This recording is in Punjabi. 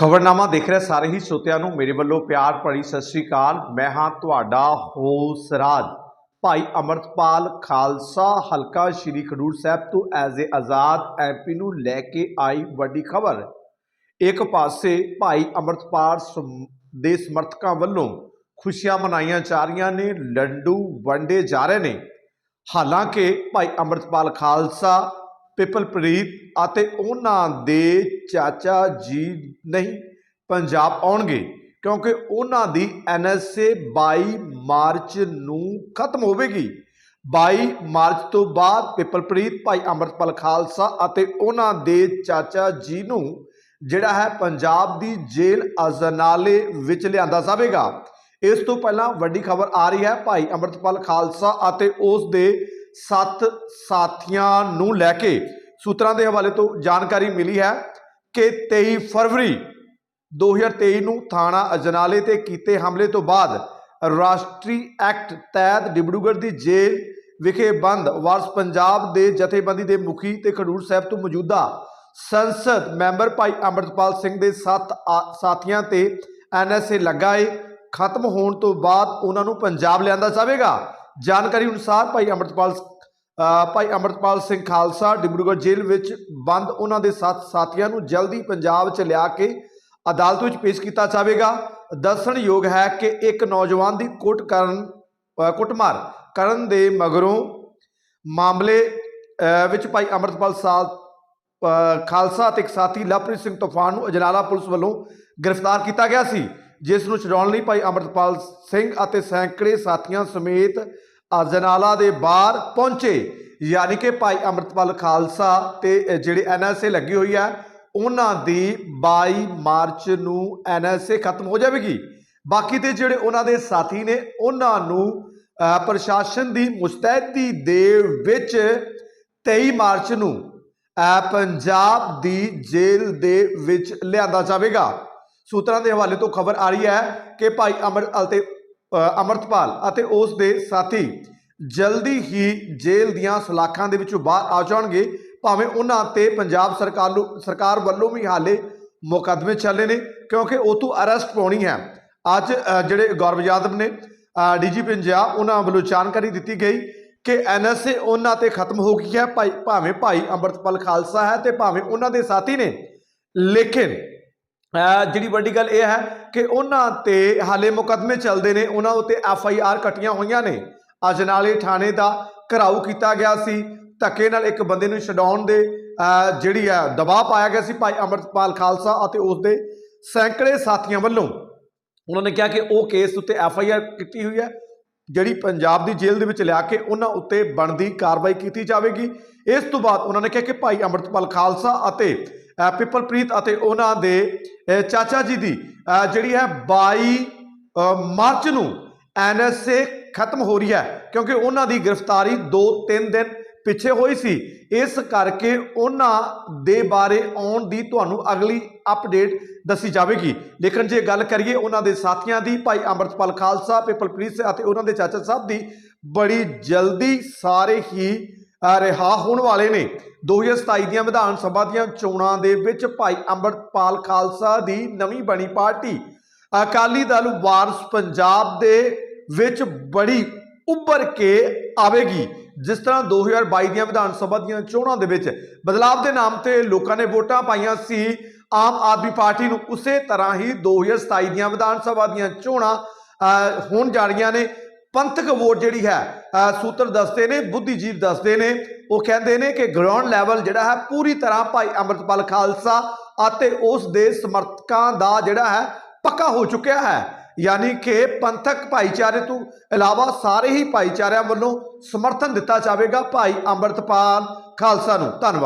ਖਬਰਨਾਮਾ ਦੇਖ ਰਹੇ ਸਾਰੇ ਹੀ ਸਰੋਤਿਆਂ ਨੂੰ ਮੇਰੇ ਵੱਲੋਂ ਪਿਆਰ ਭਰੀ ਸਤਿ ਸ੍ਰੀ ਅਕਾਲ। ਮੈਂ ਹਾਂ ਤੁਹਾਡਾ ਹੋਸਰਾਜ ਭਾਈ ਅਮਰਤਪਾਲ ਖਾਲਸਾ, ਹਲਕਾ ਸ਼੍ਰੀ ਖਡੂਰ ਸਾਹਿਬ ਤੋਂ ਐਜ਼ ਏ ਆਜ਼ਾਦ ਐਮਪੀ ਨੂੰ ਲੈ ਕੇ ਆਈ ਵੱਡੀ ਖਬਰ। ਇੱਕ ਪਾਸੇ ਭਾਈ ਅਮਰਤਪਾਲ ਸਮ- ਦੇ ਸਮਰਥਕਾਂ ਵੱਲੋਂ ਖੁਸ਼ੀਆਂ ਮਨਾਈਆਂ ਜਾ ਰਹੀਆਂ ਨੇ, ਲੰਡੂ ਵੰਡੇ ਜਾ ਰਹੇ ਨੇ। ਹਾਲਾਂਕਿ ਭਾਈ ਅਮਰਤਪਾਲ ਖਾਲਸਾ ਪਿਪਲਪ੍ਰੀਤ ਅਤੇ ਉਹਨਾਂ ਦੇ ਚਾਚਾ ਜੀ ਨਹੀਂ ਪੰਜਾਬ ਆਉਣਗੇ ਕਿਉਂਕਿ ਉਹਨਾਂ ਦੀ ਐਨਐਸਏ 22 ਮਾਰਚ ਨੂੰ ਖਤਮ ਹੋਵੇਗੀ। 22 ਮਾਰਚ ਤੋਂ ਬਾਅਦ ਪਿਪਲਪ੍ਰੀਤ ਭਾਈ ਅਮਰਤਪਾਲ ਖਾਲਸਾ ਅਤੇ ਉਹਨਾਂ ਦੇ ਚਾਚਾ ਜੀ ਨੂੰ ਜਿਹੜਾ ਹੈ ਪੰਜਾਬ ਦੀ ਜੇਲ੍ਹ ਅਜਨਾਲੇ ਵਿੱਚ ਲਿਆਂਦਾ ਜਾਵੇਗਾ। ਇਸ ਤੋਂ ਪਹਿਲਾਂ ਵੱਡੀ ਖਬਰ ਆ ਰਹੀ ਹੈ, ਭਾਈ ਅਮਰਤਪਾਲ ਖਾਲਸਾ ਅਤੇ ਉਸ ਦੇ ਸੱਤ ਸਾਥੀਆਂ ਨੂੰ ਲੈ ਕੇ ਸੂਤਰਾਂ ਦੇ ਹਵਾਲੇ ਤੋਂ ਜਾਣਕਾਰੀ ਮਿਲੀ ਹੈ ਕਿ 23 ਫਰਵਰੀ 2023 ਨੂੰ ਥਾਣਾ ਅਜਨਾਲੇ ਤੇ ਕੀਤੇ ਹਮਲੇ ਤੋਂ ਬਾਅਦ ਰਾਸ਼ਟਰੀ ਐਕਟ ਤਹਿਤ ਡਿਬੜੂਗੜ੍ਹ ਦੀ ਜੇਲ੍ਹ ਵਿਖੇ ਬੰਦ ਵਾਰਸ ਪੰਜਾਬ ਦੇ ਜਥੇਬੰਦੀ ਦੇ ਮੁਖੀ ਤੇ ਖਡੂਰ ਸਾਹਿਬ ਤੋਂ ਮੌਜੂਦਾ ਸੰਸਦ ਮੈਂਬਰ ਭਾਈ ਅਮਰਤਪਾਲ ਸਿੰਘ ਦੇ ਸੱਤ ਆ- ਸਾਥੀਆਂ ਤੇ ਐਨਐਸਏ ਏ ਖਤਮ ਹੋਣ ਤੋਂ ਬਾਅਦ ਉਹਨਾਂ ਨੂੰ ਪੰਜਾਬ ਲਿਆਂਦਾ ਜਾਵੇਗਾ। ਜਾਣਕਾਰੀ ਅਨੁਸਾਰ ਭਾਈ ਅਮਰਤਪਾਲ ਭਾਈ ਅਮਰਤਪਾਲ ਸਿੰਘ ਖਾਲਸਾ ਡਿਬਰੂਗੜ੍ਹ ਜੇਲ੍ਹ ਵਿੱਚ ਬੰਦ ਉਹਨਾਂ ਦੇ ਸੱਤ ਸਾਥੀਆਂ ਨੂੰ ਜਲਦੀ ਪੰਜਾਬ 'ਚ ਲਿਆ ਕੇ ਅਦਾਲਤ ਵਿੱਚ ਪੇਸ਼ ਕੀਤਾ ਜਾਵੇਗਾ। ਦੱਸਣਯੋਗ ਹੈ ਕਿ ਇੱਕ ਨੌਜਵਾਨ ਦੀ ਕੁੱਟ ਕਰਨ ਕੁੱਟਮਾਰ ਕਰਨ ਦੇ ਮਗਰੋਂ ਮਾਮਲੇ ਵਿੱਚ ਭਾਈ ਅਮਰਤਪਾਲ ਸਾਲ ਖਾਲਸਾ ਅਤੇ ਇੱਕ ਸਾਥੀ ਲਵਪ੍ਰੀਤ ਸਿੰਘ ਤੂਫਾਨ ਨੂੰ ਅਜਨਾਲਾ ਪੁਲਿਸ ਵੱਲੋਂ ਗ੍ਰਿਫਤਾਰ ਕੀਤਾ ਗਿਆ ਸੀ। ਜਿਸ ਨੂੰ ਛਡਾਉਣ ਲਈ ਭਾਈ ਅਮਰਤਪਾਲ ਸਿੰਘ ਅਤੇ ਸੈਂਕੜੇ ਸਾਥੀਆਂ ਸਮੇਤ ਅਜਨਾਲਾ ਦੇ ਬਾਹਰ ਪਹੁੰਚੇ। ਯਾਨੀ ਕਿ ਭਾਈ ਅਮਰਤਪਾਲ ਖਾਲਸਾ ਤੇ ਅ, ਜਿਹੜੇ ਐਨਐਸਏ ਲੱਗੀ ਹੋਈ ਹੈ ਉਹਨਾਂ ਦੀ 22 ਮਾਰਚ ਨੂੰ ਐਨਐਸਏ ਖਤਮ ਹੋ ਜਾਵੇਗੀ। ਬਾਕੀ ਦੇ ਜਿਹੜੇ ਉਹਨਾਂ ਦੇ ਸਾਥੀ ਨੇ ਉਹਨਾਂ ਨੂੰ ਪ੍ਰਸ਼ਾਸਨ ਦੀ ਮੁਸਤੈਦੀ ਦੇ ਵਿੱਚ 23 ਮਾਰਚ ਨੂੰ ਪੰਜਾਬ ਦੀ ਜੇਲ੍ਹ ਦੇ ਵਿੱਚ ਲਿਆਂਦਾ ਜਾਵੇਗਾ। ਸੂਤਰਾਂ ਦੇ ਹਵਾਲੇ ਤੋਂ ਖਬਰ ਆ ਰਹੀ ਹੈ ਕਿ ਭਾਈ ਅਮਰ ਅਤੇ ਅ, ਅਮਰਤਪਾਲ ਅਤੇ ਉਸ ਦੇ ਸਾਥੀ ਜਲਦੀ ਹੀ ਜੇਲ੍ਹ ਦੀਆਂ ਸਲਾਖਾਂ ਦੇ ਵਿੱਚੋਂ ਬਾਹਰ ਆ ਜਾਣਗੇ। ਭਾਵੇਂ ਉਹਨਾਂ ਤੇ ਪੰਜਾਬ ਸਰਕਾਰ ਨੂੰ ਸਰਕਾਰ ਵੱਲੋਂ ਵੀ ਹਾਲੇ ਮੁਕੱਦਮੇ ਚੱਲੇ ਨੇ ਕਿਉਂਕਿ ਉਹ ਤੋਂ ਅਰੈਸਟ ਪਾਉਣੀ ਹੈ। ਅੱਜ ਜਿਹੜੇ ਗੌਰਵ ਯਾਦਵ ਨੇ ਡੀਜੀ ਪੰਜਾਬ ਉਹਨਾਂ ਵੱਲੋਂ ਜਾਣਕਾਰੀ ਦਿੱਤੀ ਗਈ ਕਿ ਐਨਐਸਏ ਉਹਨਾਂ ਤੇ ਖਤਮ ਹੋ ਗਈ ਹੈ। ਭਾਈ ਭਾਵੇਂ ਭਾਈ ਅੰਮ੍ਰਿਤਪਾਲ ਖਾਲਸਾ ਹੈ ਤੇ ਭਾਵੇਂ ਉਹਨਾਂ ਦੇ ਸਾਥੀ ਨੇ ਲੇਕਿਨ ਜਿਹੜੀ ਵੱਡੀ ਗੱਲ ਇਹ ਹੈ ਕਿ ਉਹਨਾਂ ਤੇ ਹਾਲੇ ਮੁਕੱਦਮੇ ਚੱਲਦੇ ਨੇ, ਉਹਨਾਂ ਉੱਤੇ ਐਫ ਆਈ ਆਰ ਕੱਟੀਆਂ ਹੋਈਆਂ ਨੇ। ਅਜਨਾਲੇ ਥਾਣੇ ਦਾ ਘਰਾਓ ਕੀਤਾ ਗਿਆ ਸੀ। ਧੱਕੇ ਨਾਲ ਇੱਕ ਬੰਦੇ ਨੂੰ ਛਡਾਉਣ ਦੇ ਜਿਹੜੀ ਹੈ ਦਬਾਅ ਪਾਇਆ ਗਿਆ ਸੀ ਭਾਈ ਅਮਰਤਪਾਲ ਖਾਲਸਾ ਅਤੇ ਉਸ ਦੇ ਸੈਂਕੜੇ ਸਾਥੀਆਂ ਵੱਲੋਂ। ਉਹਨਾਂ ਨੇ ਕਿਹਾ ਕਿ ਉਹ ਕੇਸ ਉੱਤੇ ਐਫ ਆਈ ਆਰ ਕੀਤੀ ਹੋਈ ਹੈ, ਜਿਹੜੀ ਪੰਜਾਬ ਦੀ ਜੇਲ੍ਹ ਦੇ ਵਿੱਚ ਲਿਆ ਕੇ ਉਹਨਾਂ ਉੱਤੇ ਬਣਦੀ ਕਾਰਵਾਈ ਕੀਤੀ ਜਾਵੇਗੀ। ਇਸ ਤੋਂ ਬਾਅਦ ਉਹਨਾਂ ਨੇ ਕਿਹਾ ਕਿ ਭਾਈ ਅਮਰਤਪਾਲ ਖਾਲਸਾ ਅਤੇ ਪਿਪਲਪ੍ਰੀਤ ਅਤੇ ਉਹਨਾਂ ਦੇ ਚਾਚਾ ਜੀ ਦੀ ਜਿਹੜੀ ਹੈ 22 ਮਾਰਚ ਨੂੰ ਐਨਐਸਏ ਖਤਮ ਹੋ ਰਹੀ ਹੈ, ਕਿਉਂਕਿ ਉਹਨਾਂ ਦੀ ਗ੍ਰਿਫਤਾਰੀ 2-3 ਦਿਨ ਪਿੱਛੇ ਹੋਈ ਸੀ। ਇਸ ਕਰਕੇ ਉਹਨਾਂ ਦੇ ਬਾਰੇ ਆਉਣ ਦੀ ਤੁਹਾਨੂੰ ਅਗਲੀ ਅਪਡੇਟ ਦੱਸੀ ਜਾਵੇਗੀ। ਲੇਕਿਨ ਜੇ ਗੱਲ ਕਰੀਏ ਉਹਨਾਂ ਦੇ ਸਾਥੀਆਂ ਦੀ, ਭਾਈ ਅਮਰਤਪਾਲ ਖਾਲਸਾ, ਪਿਪਲਪ੍ਰੀਤ ਅਤੇ ਉਹਨਾਂ ਦੇ ਚਾਚਾ ਸਾਹਿਬ ਦੀ, ਬੜੀ ਜਲਦੀ ਸਾਰੇ ਹੀ ਰਿਹਾ ਹੋਣ ਵਾਲੇ ਨੇ। 2027 ਦੀਆਂ ਵਿਧਾਨ ਸਭਾ ਦੀਆਂ ਚੋਣਾਂ ਦੇ ਵਿੱਚ ਭਾਈ ਅੰਮ੍ਰਿਤਪਾਲ ਖਾਲਸਾ ਦੀ ਨਵੀਂ ਬਣੀ ਪਾਰਟੀ। ਅਕਾਲੀ ਦਲ ਵਾਰਸ ਪੰਜਾਬ ਦੇ ਵਿੱਚ ਬੜੀ ਉੱਭਰ ਕੇ ਆਵੇਗੀ। ਜਿਸ ਤਰ੍ਹਾਂ 2022 ਦੀਆਂ ਵਿਧਾਨ ਸਭਾ ਦੀਆਂ ਚੋਣਾਂ ਦੇ ਵਿੱਚ ਬਦਲਾਵ ਦੇ ਨਾਮ ਤੇ ਲੋਕਾਂ ਨੇ ਵੋਟਾਂ ਪਾਈਆਂ ਸੀ, ਆਮ ਆਦਮੀ ਪਾਰਟੀ ਨੂੰ ਉਸੇ ਤਰ੍ਹਾਂ ਹੀ 2027 ਦੀਆਂ ਵਿਧਾਨ ਸਭਾ ਦੀਆਂ ਚੋਣਾਂ ਹੋਣ ਜਾ ਰਹੀਆਂ ਨੇ। ਪੰਥਕ ਵੋਟ ਜਿਹੜੀ ਹੈ ਸੂਤਰ ਦੱਸਦੇ ਨੇ, ਬੁੱਧੀਜੀਵ ਦੱਸਦੇ ਨੇ। ਉਹ ਕਹਿੰਦੇ ਨੇ ਕਿ ਗਰਾਊਂਡ ਲੈਵਲ ਜਿਹੜਾ ਹੈ, ਪੂਰੀ ਤਰ੍ਹਾਂ ਭਾਈ ਅੰਮ੍ਰਿਤਪਾਲ ਖਾਲਸਾ ਅਤੇ ਉਸ ਦੇ ਸਮਰਥਕਾਂ ਦਾ ਜਿਹੜਾ ਹੈ, ਪੱਕਾ ਹੋ ਚੁੱਕਿਆ ਹੈ। ਯਾਨੀ ਕਿ ਪੰਥਕ ਭਾਈਚਾਰੇ ਤੋਂ ਇਲਾਵਾ ਸਾਰੇ ਹੀ ਭਾਈਚਾਰਿਆਂ ਵੱਲੋਂ ਸਮਰਥਨ ਦਿੱਤਾ ਜਾਵੇਗਾ ਭਾਈ ਅੰਮ੍ਰਿਤਪਾਲ ਖਾਲਸਾ ਨੂੰ। ਧੰਨਵਾਦ।